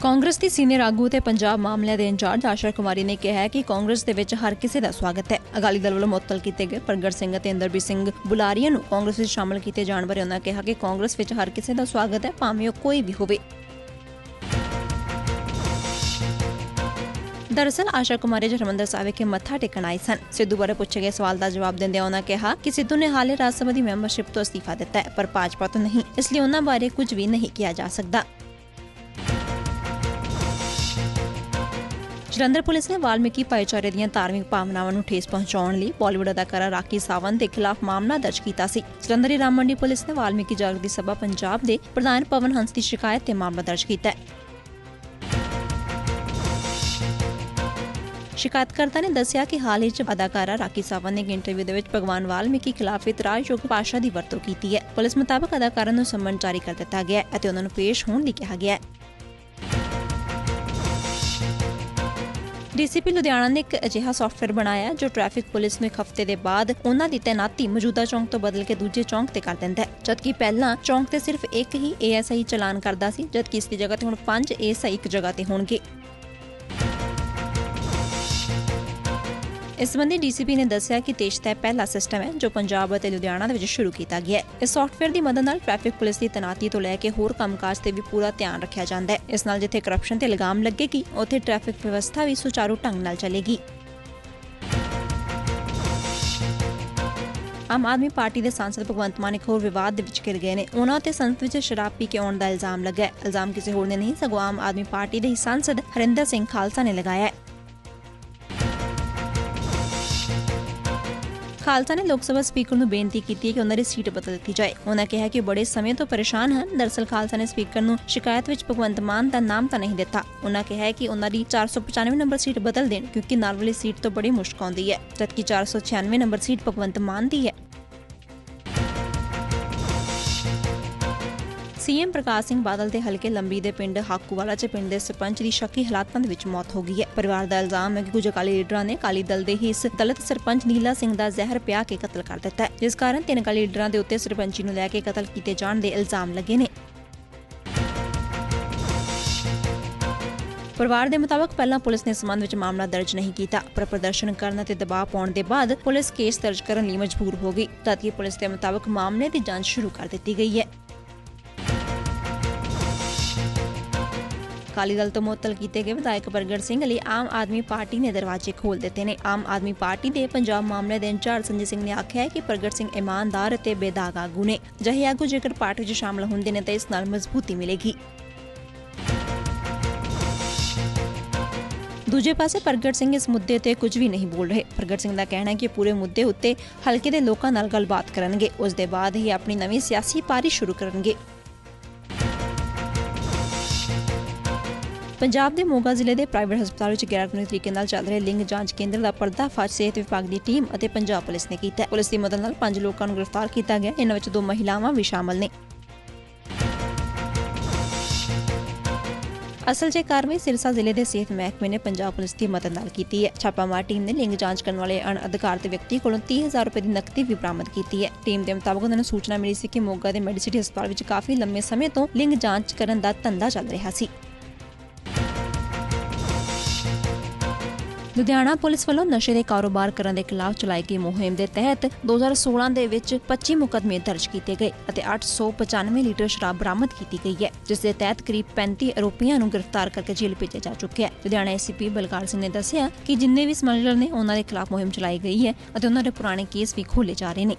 ਕਾਂਗਰਸ ਦੀ senior ਆਗੂ ਤੇ ਪੰਜਾਬ ਮਾਮਲਿਆਂ ਦੇ ਇੰਚਾਰਜ ਆਸ਼ਾ ਕੁਮਾਰੀ ਨੇ ਕਿਹਾ ਹੈ ਕਿ ਕਾਂਗਰਸ ਦੇ ਵਿੱਚ ਹਰ ਕਿਸੇ ਦਾ ਸਵਾਗਤ ਹੈ। ਅਕਾਲੀ ਦਲ ਵੱਲੋਂ ਮੁਅੱਤਲ ਕੀਤੇ ਗਏ ਪ੍ਰਗਟ ਸਿੰਘ ਅਤੇ ਇੰਦਰਬੀਰ ਸਿੰਘ ਬੁਲਾਰੀਆ ਨੂੰ ਕਾਂਗਰਸ ਵਿੱਚ ਸ਼ਾਮਲ ਕੀਤੇ ਜਾਣ ਬਾਰੇ ਉਹਨਾਂ ਕਿਹਾ ਕਿ ਕਾਂਗਰਸ ਵਿੱਚ ਹਰ ਕਿਸੇ ਦਾ ਸਵਾਗਤ ਹੈ, ਭਾਵੇਂ ਉਹ ਕੋਈ ਵੀ ਹੋਵੇ। ਦਰਅਸਲ, ਆਸ਼ਾ ਕੁਮਾਰੀ ਜੀ ਹਰਿਮੰਦਰ ਸਾਹਿਬ ਵਿਖੇ ਮੱਥਾ ਟੇਕਣ ਆਏ ਸਨ। ਸਿੱਧੂ ਬਾਰੇ ਪੁੱਛੇ ਗਏ ਸਵਾਲ ਦਾ ਜਵਾਬ ਦਿੰਦਿਆਂ ਉਹਨਾਂ ਕਿਹਾ ਕਿ ਸਿੱਧੂ ਨੇ ਹਾਲੇ ਰਾਜ ਸਭਾ ਦੀ ਮੈਂਬਰਸ਼ਿਪ ਤੋਂ ਅਸਤੀਫਾ ਦਿੱਤਾ ਹੈ, ਪਰ ਭਾਜਪਾ ਤੋਂ ਨਹੀਂ। ਇਸ ਲਈ ਉਹਨਾਂ ਬਾਰੇ ਕੁਝ ਵੀ ਨਹੀਂ ਕਿਹਾ ਜਾ ਸਕਦਾ। ਜਲੰਧਰ ਪੁਲਿਸ ਨੇ ਵਾਲਮੀਕੀ ਭਾਈਚਾਰੇ ਦੀਆਂ ਧਾਰਮਿਕ ਭਾਵਨਾਵਾਂ ਨੂੰ ਠੇਸ ਪਹੁੰਚਾਉਣ ਲਈ ਬਾਲੀਵੁੱਡ ਅਦਾਕਾਰਾ ਰਾਕੀ ਸਾਵੰਤ ਦੇ ਖਿਲਾਫ ਮਾਮਲਾ ਦਰਜ ਕੀਤਾ ਸੀ। ਜਲੰਧਰ ਰਾਮ ਮੰਡੀ ਪੁਲਿਸ ਨੇ ਵਾਲਮੀਕੀ ਜਾਗਰਤੀ ਸਭਾ ਪੰਜਾਬ ਦੇ ਪ੍ਰਧਾਨ ਪਵਨ ਹੰਸ ਦੀ ਸ਼ਿਕਾਇਤ ਤੇ ਮਾਮਲਾ ਦਰਜ ਕੀਤਾ ਹੈ। ਸ਼ਿਕਾਇਤਕਰਤਾ ਨੇ ਦੱਸਿਆ ਕਿ ਹਾਲ ਹੀ 'ਚ ਅਦਾਕਾਰਾ ਰਾਕੀ ਸਾਵੰਤ ਨੇ ਇੱਕ ਇੰਟਰਵਿਊ ਦੇ ਵਿੱਚ ਭਗਵਾਨ ਵਾਲਮੀਕੀ ਖਿਲਾਫ ਇਤਰਾਜ਼ਯੋਗ ਭਾਸ਼ਾ ਦੀ ਵਰਤੋਂ ਕੀਤੀ ਹੈ। ਪੁਲਿਸ ਮੁਤਾਬਕ ਅਦਾਕਾਰਾ ਨੂੰ ਸਮਨ ਜਾਰੀ ਕਰ ਦਿੱਤਾ ਗਿਆ ਹੈ ਅਤੇ ਉਹਨਾਂ ਨੂੰ ਪੇਸ਼ ਹੋਣ ਲਈ ਕਿਹਾ ਗਿਆ ਹੈ। ਡੀਸੀਪੀ ਲੁਧਿਆਣਾ ਨੇ ਇੱਕ ਅਜਿਹਾ ਸੌਫਟਵੇਅਰ ਬਣਾਇਆ ਜੋ ਟ੍ਰੈਫਿਕ ਪੁਲਿਸ ਨੂੰ ਇੱਕ ਹਫ਼ਤੇ ਦੇ ਬਾਅਦ ਉਹਨਾਂ ਦੀ ਤੈਨਾਤੀ ਮੌਜੂਦਾ ਚੌਂਕ ਤੋਂ ਬਦਲ ਕੇ ਦੂਜੇ ਚੌਂਕ ਤੇ ਕਰ ਦਿੰਦਾ ਹੈ। ਜਦਕਿ ਪਹਿਲਾਂ ਚੌਂਕ ਤੇ ਸਿਰਫ ਇੱਕ ਹੀ ਏਐਸਆਈ ਚਲਾਨ ਕਰਦਾ ਸੀ, ਜਦਕਿ ਇਸ ਦੀ ਜਗ੍ਹਾ ਤੇ ਹੁਣ ਪੰਜ ਏਐਸਆਈ ਇੱਕ ਜਗ੍ਹਾ ਤੇ ਹੋਣਗੇ। ਇਸ ਸੰਬੰਧੀ ਡੀਸੀਪੀ ਨੇ ਦੱਸਿਆ ਕਿ ਦੇਸ਼ ਦਾ ਪਹਿਲਾ ਸਿਸਟਮ ਹੈ ਜੋ ਪੰਜਾਬ ਅਤੇ ਲੁਧਿਆਣਾ ਦੇ ਵਿੱਚ ਸ਼ੁਰੂ ਕੀਤਾ ਗਿਆ ਹੈ। ਇਸ ਸੌਫਟਵੇਅਰ ਦੀ ਮਦਦ ਨਾਲ ਟ੍ਰੈਫਿਕ ਪੁਲਿਸ ਦੀ ਤੈਨਾਤੀ ਤੋਂ ਲੈ ਕੇ ਹੋਰ ਕੰਮਕਾਜ ਤੇ ਵੀ ਪੂਰਾ ਧਿਆਨ ਰੱਖਿਆ ਜਾਂਦਾ ਹੈ। ਇਸ ਨਾਲ ਜਿੱਥੇ ਕਰਪਸ਼ਨ ਤੇ ਲਗਾਮ ਲੱਗੇਗੀ, ਉੱਥੇ ਟ੍ਰੈਫਿਕ ਵਿਵਸਥਾ ਵੀ ਸੁਚਾਰੂ ਢੰਗ ਨਾਲ ਚੱਲੇਗੀ। ਆਮ ਆਦਮੀ ਪਾਰਟੀ ਦੇ ਸਾਂਸਦ ਭਗਵੰਤ ਮਾਨ ਇੱਕ ਹੋਰ ਵਿਵਾਦ ਦੇ ਵਿੱਚ ਘਿਰ ਗਏ ਨੇ। ਉਹਨਾਂ ਤੇ ਸੰਸਦ ਵਿੱਚ ਸ਼ਰਾਬ ਪੀ ਕੇ ਆਉਣ ਦਾ ਇਲਜ਼ਾਮ ਲੱਗਾ ਹੈ। ਇਲਜ਼ਾਮ ਕਿਸੇ ਹੋਰ ਨੇ ਨਹੀਂ, ਸਗੋਂ ਆਮ ਆਦਮੀ ਪਾਰਟੀ ਦੇ ਹੀ ਸਾਂਸਦ ਹਰਿੰਦਰ ਸਿੰਘ ਖਾਲਸਾ ਨੇ ਲਗਾਇਆ ਹੈ। ਖਾਲਸਾ ਨੇ ਲੋਕ ਸਭਾ ਸਪੀਕਰ ਨੂੰ ਬੇਨਤੀ ਕੀਤੀ ਹੈ ਕਿ ਉਹਨਾਂ ਦੀ ਸੀਟ ਬਦਲ ਦਿੱਤੀ ਜਾਏ। ਉਹਨਾਂ ਕਿਹਾ ਕਿ ਬੜੇ ਸਮੇਂ ਤੋਂ ਪਰੇਸ਼ਾਨ ਹਨ। ਦਰਸਲ ਖਾਲਸਾ ਨੇ ਸਪੀਕਰ ਨੂੰ ਸ਼ਿਕਾਇਤ ਵਿੱਚ ਭਗਵੰਤ ਮਾਨ ਦਾ ਨਾਮ ਤਾਂ ਨਹੀਂ ਦਿੱਤਾ। ਉਹਨਾਂ ਕਿਹਾ ਕਿ ਉਹਨਾਂ ਦੀ 495 ਨੰਬਰ ਸੀਟ ਬਦਲ ਦੇਣ, ਕਿਉਂਕਿ ਨਾਲ ਵਾਲੀ ਸੀਟ ਤੋਂ ਬੜੀ ਮੁਸ਼ਕ ਆਉਂਦੀ ਹੈ। ਜਦਕਿ 496 ਨੰਬਰ ਸੀਟ ਭਗਵੰਤ ਮਾਨ ਦੀ ਹੈ। ਸੀਐਮ ਪ੍ਰਕਾਸ਼ ਸਿੰਘ ਬਾਦਲ ਦੇ ਹਲਕੇ ਲੰਬੀ ਦੇ ਪਿੰਡ ਹਾਕੂਵਾਲਾ ਚ ਪਿੰਡ ਦੇ ਸਰਪੰਚ ਦੀ ਸ਼ੱਕੀ ਹਾਲਾਤਾਂ ਦੇ ਵਿੱਚ ਮੌਤ ਹੋ ਗਈ ਹੈ। ਪਰਿਵਾਰ ਦਾ ਇਲਜ਼ਾਮ ਹੈ ਕਿ ਕੁਝ ਅਕਾਲੀ ਲੀਡਰਾਂ ਨੇ ਅਕਾਲੀ ਦਲ ਦੇ ਹੀ ਇਸ ਦਲਿਤ ਸਰਪੰਚ ਨੀਲਾ ਸਿੰਘ ਦਾ ਜ਼ਹਿਰ ਪਿਆ ਕੇ ਕਤਲ ਕਰ ਦਿੱਤਾ ਹੈ। ਜਿਸ ਕਾਰਨ ਤਿੰਨ ਅਕਾਲੀ ਲੀਡਰਾਂ ਦੇ ਉੱਤੇ ਸਰਪੰਚੀ ਨੂੰ ਲੈ ਕੇ ਕਤਲ ਕੀਤੇ ਜਾਣ ਦੇ ਇਲਜ਼ਾਮ ਲੱਗੇ ਨੇ। ਪਰਿਵਾਰ ਦੇ ਮੁਤਾਬਕ ਪਹਿਲਾਂ ਪੁਲਿਸ ਨੇ ਇਸ ਸੰਬੰਧ ਵਿੱਚ ਮਾਮਲਾ ਦਰਜ ਨਹੀਂ ਕੀਤਾ। ਪਰ ਪ੍ਰਦਰਸ਼ਨ ਕਰਨ ਅਤੇ ਦਬਾਅ ਪਾਉਣ ਦੇ ਬਾਅਦ ਪੁਲਿਸ ਕੇਸ ਦਰਜ ਕਰਨ ਲਈ ਮਜਬੂਰ ਹੋ ਗਈ। ਜਦਕਿ ਪੁਲਿਸ ਦੇ ਮੁਤਾਬਕ ਮਾਮਲੇ ਦੀ ਜਾਂਚ ਸ਼ੁਰੂ ਕਰ ਦਿੱਤੀ ਗਈ ਹੈ। ਅਕਾਲੀ ਦਲ ਤੋਂ ਮੁਅੱਤਲ ਕੀਤੇ ਗਏ ਵਿਧਾਇਕ ਪ੍ਰਗਟ ਸਿੰਘ ਲਈ ਆਮ ਆਦਮੀ ਪਾਰਟੀ ਨੇ ਦਰਵਾਜ਼ੇ ਖੋਲ ਦਿੱਤੇ ਨੇ। ਆਮ ਆਦਮੀ ਪਾਰਟੀ ਦੇ ਪੰਜਾਬ ਮਾਮਲੇ ਦੇ ਇੰਚਾਰਜ ਸੰਜੇ ਸਿੰਘ ਨੇ ਆਖਿਆ ਹੈ ਕਿ ਪ੍ਰਗਟ ਸਿੰਘ ਇਮਾਨਦਾਰ ਅਤੇ ਬੇਦਾਗ ਆਗੂ ਨੇ। ਜਹੇ ਆਗੂ ਜੇਕਰ ਪਾਰਟੀ 'ਚ ਸ਼ਾਮਲ ਹੁੰਦੇ ਨੇ ਤਾਂ ਇਸ ਨਾਲ ਮਜ਼ਬੂਤੀ ਮਿਲੇਗੀ। ਦੂਜੇ ਪਾਸੇ ਪ੍ਰਗਟ ਸਿੰਘ ਇਸ ਮੁੱਦੇ ਤੇ ਕੁਝ ਵੀ ਨਹੀਂ ਬੋਲ ਰਹੇ। ਪ੍ਰਗਟ ਸਿੰਘ ਦਾ ਕਹਿਣਾ ਹੈ ਕਿ ਪੂਰੇ ਮੁੱਦੇ ਉੱਤੇ ਹਲਕੇ ਦੇ ਲੋਕਾਂ ਨਾਲ ਗੱਲਬਾਤ ਕਰਨਗੇ। ਉਸ ਦੇ ਬਾਅਦ ਹੀ ਆਪਣੀ ਨਵੀਂ ਸਿਆਸੀ ਪਾਰੀ ਸ਼ੁਰੂ ਕਰਨਗੇ। ਪੰਜਾਬ ਦੇ ਮੋਗਾ ਜ਼ਿਲ੍ਹੇ ਦੇ ਪ੍ਰਾਈਵੇਟ ਹਸਪਤਾਲ ਵਿੱਚ ਗੈਰਕਾਨੂੰਨੀ ਤਰੀਕੇ ਨਾਲ ਚੱਲ ਰਹੇ ਲਿੰਗ ਜਾਂਚ ਕੇਂਦਰ ਦਾ ਪਰਦਾਫਾਸ਼ ਸਿਹਤ ਵਿਭਾਗ ਦੀ ਟੀਮ ਅਤੇ ਪੰਜਾਬ ਪੁਲਿਸ ਨੇ ਕੀਤਾ। ਪੁਲਿਸ ਦੀ ਮਦਦ ਨਾਲ ਪੰਜ ਲੋਕਾਂ ਨੂੰ ਗ੍ਰਿਫਤਾਰ ਕੀਤਾ ਗਿਆ। ਇਹਨਾਂ ਵਿੱਚ ਦੋ ਮਹਿਲਾਵਾਂ ਵੀ ਸ਼ਾਮਲ ਨੇ। ਅਸਲ 'ਚ ਕਾਰਵਾਈ ਸਿਰਸਾ ਜ਼ਿਲ੍ਹੇ ਦੇ ਸਿਹਤ ਮਹਿਕਮੇ ਨੇ ਪੰਜਾਬ ਪੁਲਿਸ ਦੀ ਮਦਦ ਨਾਲ ਕੀਤੀ ਹੈ। ਛਾਪਾਮਾਰ ਟੀਮ ਨੇ ਲਿੰਗ ਜਾਂਚ ਕਰਨ ਵਾਲੇ ਅਣਅਧਿਕਾਰਤ ਵਿਅਕਤੀ ਕੋਲੋਂ 30000 ਰੁਪਏ ਦੀ ਨਕਦੀ ਵੀ ਬਰਾਮਦ ਕੀਤੀ ਹੈ। ਟੀਮ ਦੇ ਮੁਤਾਬਕ ਉਹਨਾਂ ਨੂੰ ਸੂਚਨਾ ਮਿਲੀ ਸੀ ਕਿ ਮੋਗਾ ਦੇ ਮੈਡੀਸਿਟੀ ਹਸਪਤਾਲ ਵਿੱਚ ਕਾਫੀ ਲੰਮੇ ਸਮੇਂ ਤੋਂ ਲਿੰਗ ਜਾਂਚ ਕਰਨ ਦਾ ਧੰਦਾ ਚੱਲ ਰਿਹਾ ਸੀ। ਲੁਧਿਆਣਾ ਪੁਲਿਸ ਵੱਲੋਂ ਨਸ਼ੇ ਦੇ ਕਾਰੋਬਾਰ ਕਰਨ ਦੇ ਖਿਲਾਫ ਚਲਾਈ ਗਈ ਮੁਹਿੰਮ ਦੇ ਤਹਿਤ 2016 ਦੇ ਵਿੱਚ 25 ਮੁਕਦਮੇ ਦਰਜ ਕੀਤੇ ਗਏ ਅਤੇ 895 ਲੀਟਰ ਸ਼ਰਾਬ ਬਰਾਮਦ ਕੀਤੀ ਗਈ ਹੈ, ਜਿਸ ਦੇ ਤਹਿਤ ਕਰੀਬ 35 ਆਰੋਪੀਆਂ ਨੂੰ ਗ੍ਰਿਫਤਾਰ ਕਰਕੇ ਜੇਲ੍ਹ ਭੇਜਿਆ ਜਾ ਚੁੱਕਿਆ ਹੈ। ਲੁਧਿਆਣਾ ਐਸਪੀ ਬਲਕਾਰ ਸਿੰਘ ਨੇ ਦੱਸਿਆ ਕਿ ਜਿੰਨੇ ਵੀ ਸਮਗਲਰ ਨੇ ਉਹਨਾਂ ਦੇ ਖਿਲਾਫ ਮੁਹਿੰਮ ਚਲਾਈ ਗਈ ਹੈ ਅਤੇ ਉਹਨਾਂ ਦੇ ਪੁਰਾਣੇ ਕੇਸ ਵੀ ਖੋਲੇ ਜਾ ਰਹੇ ਨੇ।